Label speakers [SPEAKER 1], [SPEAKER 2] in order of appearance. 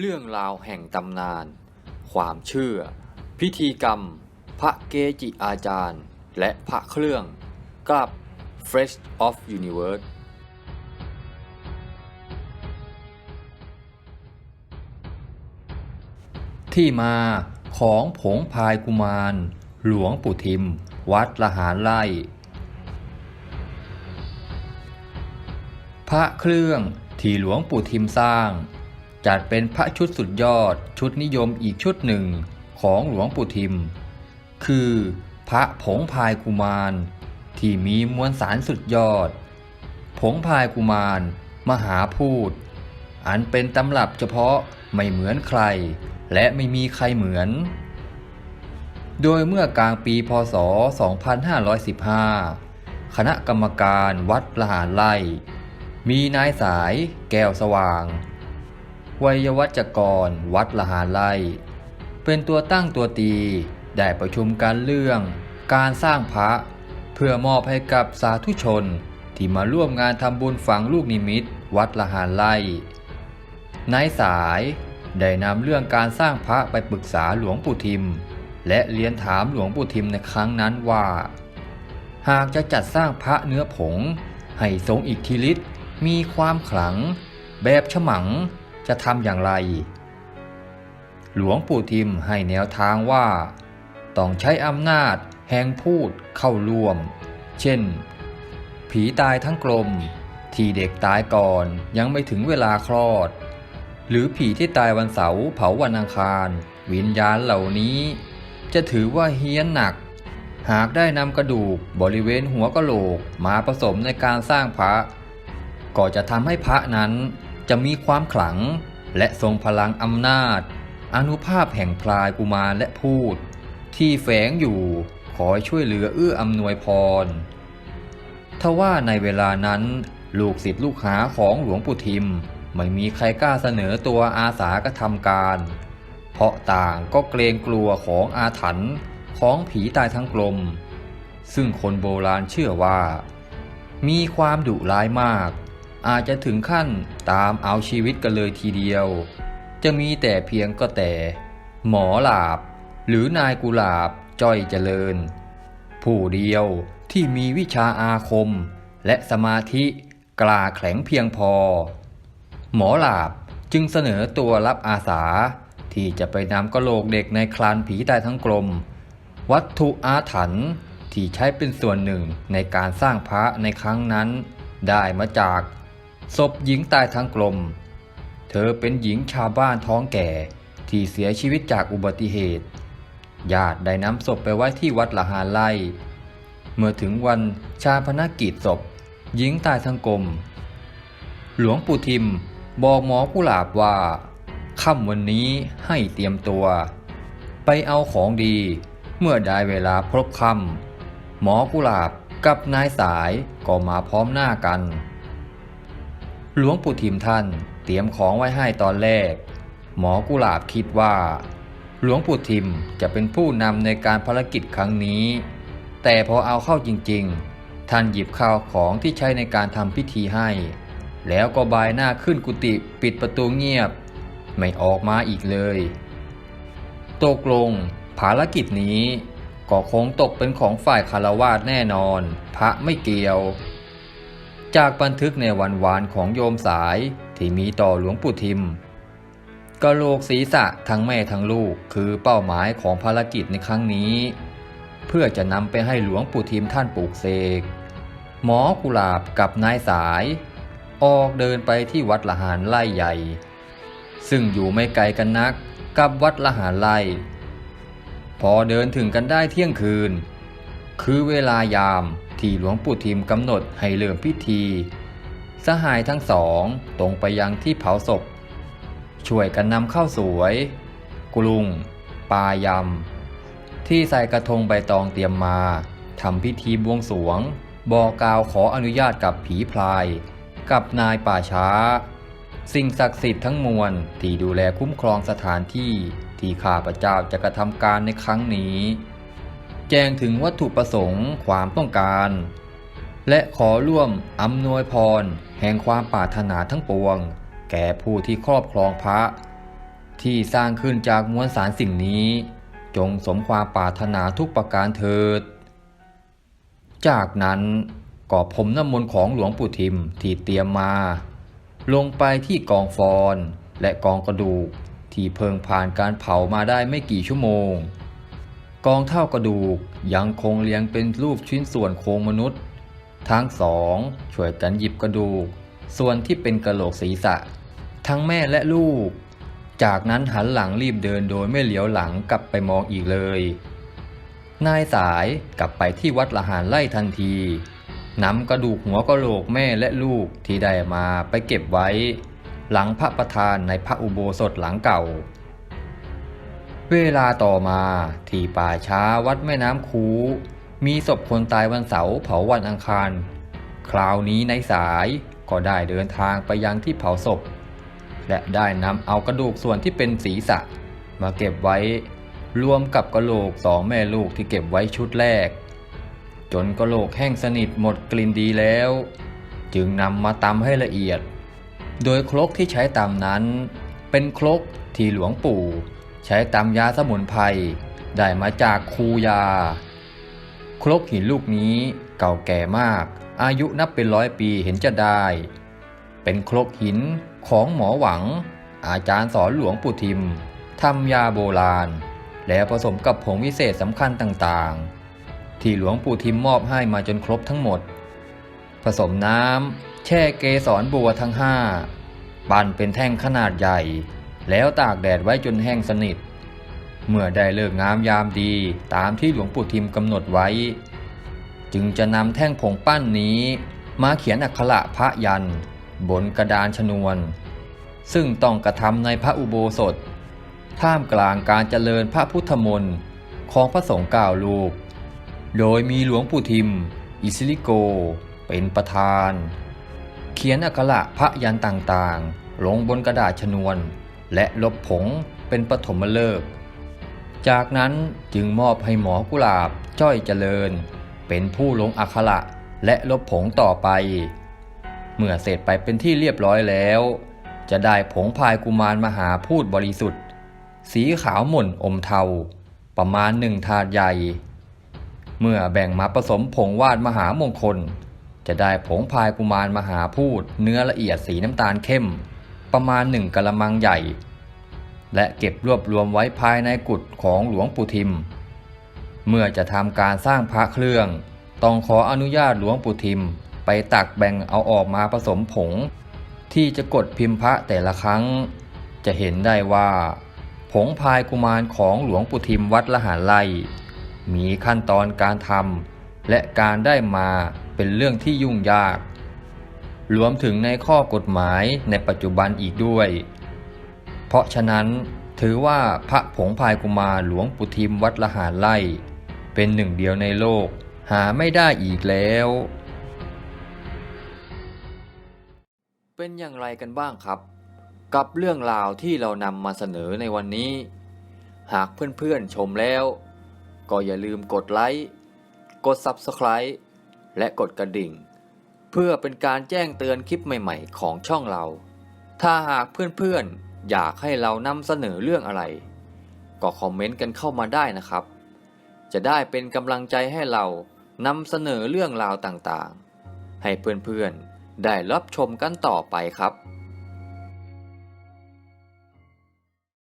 [SPEAKER 1] เรื่องราวแห่งตำนาน ความเชื่อ พิธีกรรม พระเกจิอาจารย์ และพระเครื่อง กับ Fresh of Universe ที่มาของผงพายกุมาร หลวงปู่ทิม วัดละหารไล่ พระเครื่องที่หลวงปู่ทิมสร้าง จัดเป็นพระชุดสุดยอดชุดนิยมอีกชุดหนึ่งของหลวงปู่ทิม คือพระผงพายกุมาร ที่มีมวลสารสุดยอด ผงพายกุมาร มหาพูด อันเป็นตำรับเฉพาะไม่เหมือนใคร และไม่มีใครเหมือน โดยเมื่อกลางปีพศ 2515 คณะกรรมการวัดละหารไล่มีนายสายแก้วสว่าง วัยวัจกร วัดละหาไล่เป็นตัวตั้งตัวตี ได้ประชุมการเรื่อง การสร้างพระ เพื่อมอบให้กับสาธุชนที่มาร่วมงานทำบุญฝังลูกนิมิต วัดละหาไล่นายสายได้นำเรื่องการสร้างพระไปปรึกษาหลวงปู่ทิม และเรียนถามหลวงปู่ทิมในครั้งนั้นว่า หากจะจัดสร้างพระเนื้อผง ให้ทรงอิทธิฤทธิ์มีความขลัง แบบฉมัง จะทำอย่างไร หลวงปู่ทิมให้แนวทางว่า ต้องใช้อำนาจแห่งพูดเข้าร่วม เช่น ผีตายทั้งกลม ที่เด็กตายก่อนยังไม่ถึงเวลาคลอด หรือผีที่ตายวันเสาร์เผาวันอังคาร วิญญาณเหล่านี้ จะถือว่าเฮี้ยนหนัก หากได้นำกระดูกบริเวณหัวกะโหลกมาผสมในการสร้างพระ ก็จะทำให้พระนั้น จะมีความขลัง และทรงพลังอำนาจ อนุภาพแห่งพลายกุมารและพูด ที่แฝงอยู่คอช่วยเหลือเอื้ออำนวยพร ทว่าในเวลานั้น ลูกศิษย์ลูกหาของหลวงปู่ทิม ไม่มีใครกล้าเสนอตัวอาสากระทำการ เพราะต่างก็เกรงกลัวของอาถรรพ์ของผีตายทั้งกลม ซึ่งคนโบราณเชื่อว่า มีความดุร้ายมาก อาจจะถึงขั้นตามเอาชีวิตกันเลยทีเดียว จะมีแต่เพียงก็แต่ หมอหลาบ หรือนายกุหลาบจ้อยเจริญ ผู้เดียวที่มีวิชาอาคม และสมาธิกล้าแข็งเพียงพอ หมอหลาบจึงเสนอตัวรับอาสาที่จะไปนำกระโหลกเด็กในคลานผีตายทั้งกลม วัตถุอาถรรพ์ที่ใช้เป็นส่วนหนึ่งในการสร้างพระในครั้งนั้น ได้มาจาก ศพหญิงตายทั้งกลม เธอเป็นหญิงชาวบ้านท้องแก่ที่เสียชีวิตจากอุบัติเหตุ ญาติได้นำศพไปไว้ที่วัดละหาไล่ เมื่อถึงวันชาพนกิจศพ หญิงตายทั้งกลม หลวงปู่ทิมบอกหมอกุหลาบว่าค่ำวันนี้ให้เตรียมตัว ไปเอาของดีเมื่อได้เวลาพบค่ำหมอกุหลาบกับนายสายก็มาพร้อมหน้ากัน หลวงปู่ทิมท่านเตรียมของไว้ให้ตอนแรก หมอกุหลาบคิดว่า หลวงปู่ทิมจะเป็นผู้นำในการภารกิจครั้งนี้ แต่พอเอาเข้าจริงๆ ท่านหยิบข้าวของที่ใช้ในการทำพิธีให้ แล้วก็บายหน้าขึ้นกุฏิปิดประตูเงียบ ไม่ออกมาอีกเลยตกลงภารกิจนี้ก็คงตกเป็นของฝ่ายคารวาสแน่นอน พระไม่เกี่ยว จากบันทึกในวันวานของโยมสายที่มีต่อหลวงปู่ทิมกะโหลกศีรษะทั้งแม่ทั้งลูกคือเป้าหมายของภารกิจในครั้งนี้ เพื่อจะนำไปให้หลวงปู่ทิมท่านปลูกเสกหมอกุหลาบกับนายสาย ออกเดินไปที่วัดละหารไล่ใหญ่ ซึ่งอยู่ไม่ไกลกันนักกับวัดละหารไล่ พอเดินถึงกันได้เที่ยงคืน คือเวลายาม ที่หลวงปู่ทิมกำหนดให้เริ่มพิธี สหายทั้งสองตรงไปยังที่เผาศพ ช่วยกันนำข้าวสวย กลุงปลายำ ที่ใส่กระทงใบตองเตรียมมาทำพิธีบวงสวง บอกกล่าวขออนุญาตกับผีพลาย กับนายป่าช้า สิ่งศักดิ์สิทธิ์ทั้งมวลที่ดูแลคุ้มครองสถานที่ที่ข้าพเจ้าจะกระทำการในครั้งนี้ แจงถึงวัตถุประสงค์ความต้องการ และขอร่วมอำนวยพร แห่งความปรารถนาทั้งปวง แก่ผู้ที่ครอบครองพระ ที่สร้างขึ้นจากมวลสารสิ่งนี้ จงสมความปรารถนาทุกประการเถิด จากนั้นก็พรมน้ำมนต์ของหลวงปู่ทิมที่เตรียมมา ลงไปที่กองฟอนและกองกระดูกที่เพิ่งผ่านการเผามาได้ไม่กี่ชั่วโมง กองเท่ากระดูกยังคงเรียงเป็นรูปชิ้นส่วนโครงมนุษย์ ทั้งสองช่วยกันหยิบกระดูก ส่วนที่เป็นกระโหลกศีรษะ ทั้งแม่และลูก จากนั้นหันหลังรีบเดินโดยไม่เหลียวหลังกลับไปมองอีกเลย นายสายกลับไปที่วัดละหารไล่ทันทีนำกระดูกหัวกระโหลกแม่และลูกที่ได้มาไปเก็บไว้ หลังพระประธานในพระอุโบสถหลังเก่า เวลาต่อมาที่ป่าช้าวัดแม่น้ำคู มีศพคนตายวันเสาร์เผาวันอังคาร คราวนี้ในายสายก็ได้เดินทางไปยังที่เผาศพ และได้นำเอากระดูกส่วนที่เป็นศีรษะ มาเก็บไว้ รวมกับกระโหลกสองแม่ลูกที่เก็บไว้ชุดแรก จนกระโหลกแห้งสนิทหมดกลิ่นดีแล้ว จึงนำมาตำให้ละเอียด โดยครกที่ใช้ตำนั้น เป็นครกที่หลวงปู่ ใช้ตำยาสมุนไพรได้มาจากคูยา ครกหินลูกนี้เก่าแก่มาก อายุนับเป็นร้อยปีเห็นจะได้ เป็นครกหินของหมอหวัง อาจารย์สอนหลวงปู่ทิมทำยาโบราณ แล้วผสมกับผงวิเศษสำคัญต่างๆ ที่หลวงปู่ทิมมอบให้มาจนครบทั้งหมด ผสมน้ำแช่เกสรบัวทั้งห้าปั่นเป็นแท่งขนาดใหญ่ แล้วตากแดดไว้จนแห้งสนิท เมื่อได้เลิกงามยามดีตามที่หลวงปู่ทิมกำหนดไว้ จึงจะนำแท่งผงปั้นนี้มาเขียนอักขระพระยัน บนกระดานชนวน ซึ่งต้องกระทำในพระอุโบสถ ท่ามกลางการเจริญพระพุทธมนต์ของพระสงฆ์เก้ารูปโดยมีหลวงปู่ทิม อิสิลิโก เป็นประธาน เขียนอักขระพระยันต่างๆ ลงบนกระดาษชนวน และลบผงเป็นปฐมฤกษ์จากนั้นจึงมอบให้หมอกุหลาบจ้อยเจริญ เป็นผู้ลงอักขระและลบผงต่อไป เมื่อเสร็จไปเป็นที่เรียบร้อยแล้ว จะได้ผงพายกุมารมหาพูดบริสุทธิ์ สีขาวหม่นอมเทา ประมาณหนึ่งถาดใหญ่ เมื่อแบ่งมาผสมผงวาดมหามงคล จะได้ผงพายกุมารมหาพูดเนื้อละเอียดสีน้ำตาลเข้ม ประมาณหนึ่งกละมังใหญ่ และเก็บรวบรวมไว้ภายในกุฏของหลวงปู่ทิม เมื่อจะทำการสร้างพระเครื่อง ต้องขออนุญาตหลวงปู่ทิม ไปตักแบ่งเอาออกมาผสมผง ที่จะกดพิมพ์พระแต่ละครั้ง จะเห็นได้ว่า ผงพายกุมารของหลวงปู่ทิมวัดละหารไล่มีขั้นตอนการทำและการได้มาเป็นเรื่องที่ยุ่งยาก รวมถึงในข้อกฎหมายในปัจจุบันอีกด้วย เพราะฉะนั้นถือว่าพระผงพายกุมารหลวงปู่ทิมวัดละหารไล่ เป็นหนึ่งเดียวในโลก หาไม่ได้อีกแล้ว เป็นอย่างไรกันบ้างครับ กับเรื่องราวที่เรานำมาเสนอในวันนี้ หากเพื่อนๆชมแล้ว ก็อย่าลืมกดไลค์ กด Subscribe และกดกระดิ่ง เพื่อเป็นการแจ้งเตือนคลิปใหม่ๆ ของช่องเรา ถ้าหากเพื่อนๆ อยากให้เรานำเสนอเรื่องอะไร ก็คอมเมนต์กันเข้ามาได้นะครับ จะได้เป็นกำลังใจให้เรานำเสนอเรื่องราวต่างๆ ให้เพื่อนๆ ได้รับชมกันต่อไปครับ